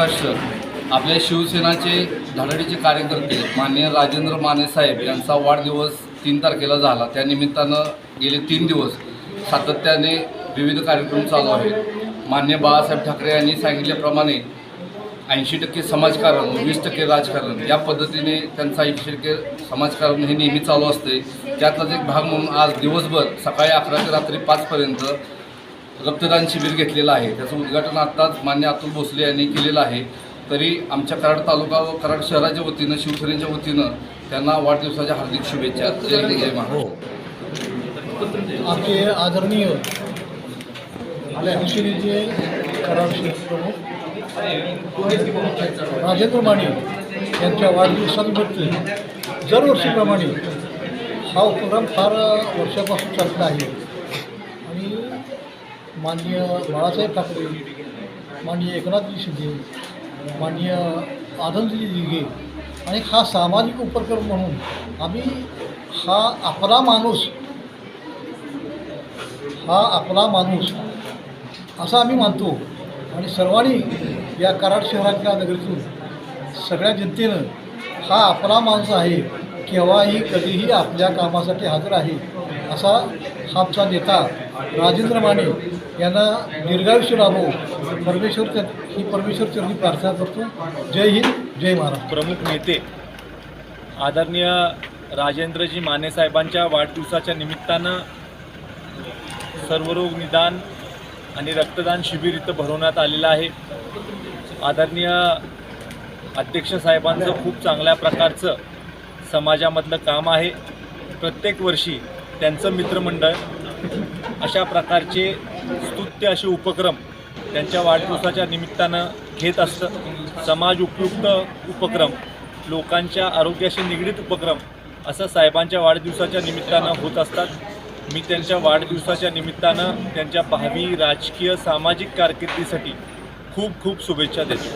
महाराष्ट्र आपल्या शिवसेनाचे धडाडीचे कार्यकर्ते माननीय राजेंद्र माने साहेब यांचा वाढदिवस तीन तारखेला झाला. त्या निमित्तानं गेले तीन दिवस सातत्याने विविध कार्यक्रम चालू आहेत. मान्य बाळासाहेब ठाकरे यांनी सांगितल्याप्रमाणे ऐंशी टक्के समाजकारण वीस टक्के राजकारण या पद्धतीने त्यांचं ऐंशी टक्के समाजकारण हे नेहमी चालू असते. त्यातलाच एक भाग म्हणून आज दिवसभर सकाळी अकरा ते रात्री पाचपर्यंत रक्तदान शिबिर घेतलेलं आहे. त्याचं उद्घाटन आत्ताच मान्य अतुल भोसले यांनी केलेलं आहे. तरी आमच्या कराड तालुका व कराड शहराच्या वतीनं शिवसेनेच्या वतीनं त्यांना वाढदिवसाच्या हार्दिक शुभेच्छा. हो. आमचे आदरणीय शिवसेनेचे कराड प्रमुख राजेंद्र माने यांच्या वाढदिवसानिमित्त दरवर्षीप्रमाणे हा उपक्रम फार वर्षापासून चालला आहे. माननीय बाळासाहेब ठाकरे माननीय एकनाथजी शिंदे माननीय आनंदजी दिघे आणि हा सामाजिक उपक्रम म्हणून आम्ही हा आपला माणूस हा आपला माणूस असा आम्ही मानतो. आणि सर्वांनी या कराड शहरातल्या नगरीतून सगळ्या जनतेनं हा आपला माणूस आहे केव्हाही कधीही आपल्या कामासाठी हजर आहे असा हा आमचा नेता राजेंद्र माने यांना दीर्घायुष्य लाभो. परमेश्वर ही परमेश्वर चरणी प्रार्थना करतो. जय हिंद जय महाराष्ट्र. प्रमुख नेते आदरणीय राजेंद्रजी माने साहेबांच्या वाढदिवसाच्या निमित्तानं सर्वरोग निदान आणि रक्तदान शिबिर इथं भरवण्यात आलेलं आहे. आदरणीय अध्यक्ष साहेबांचं खूप चांगल्या प्रकारचं समाजामधलं काम आहे. प्रत्येक वर्षी त्यांचं मित्रमंडळ अशा प्रकारचे स्तुत्य असे उपक्रम त्यांच्या वाढदिवसाच्या निमित्तानं घेत असतं. समाज उपयुक्त उपक्रम लोकांच्या आरोग्याशी निगडीत उपक्रम असं साहेबांच्या वाढदिवसाच्या निमित्तानं होत असतात. मी त्यांच्या वाढदिवसाच्या निमित्तानं त्यांच्या भावी राजकीय सामाजिक कारकिर्दीसाठी खूप खूप शुभेच्छा देतो.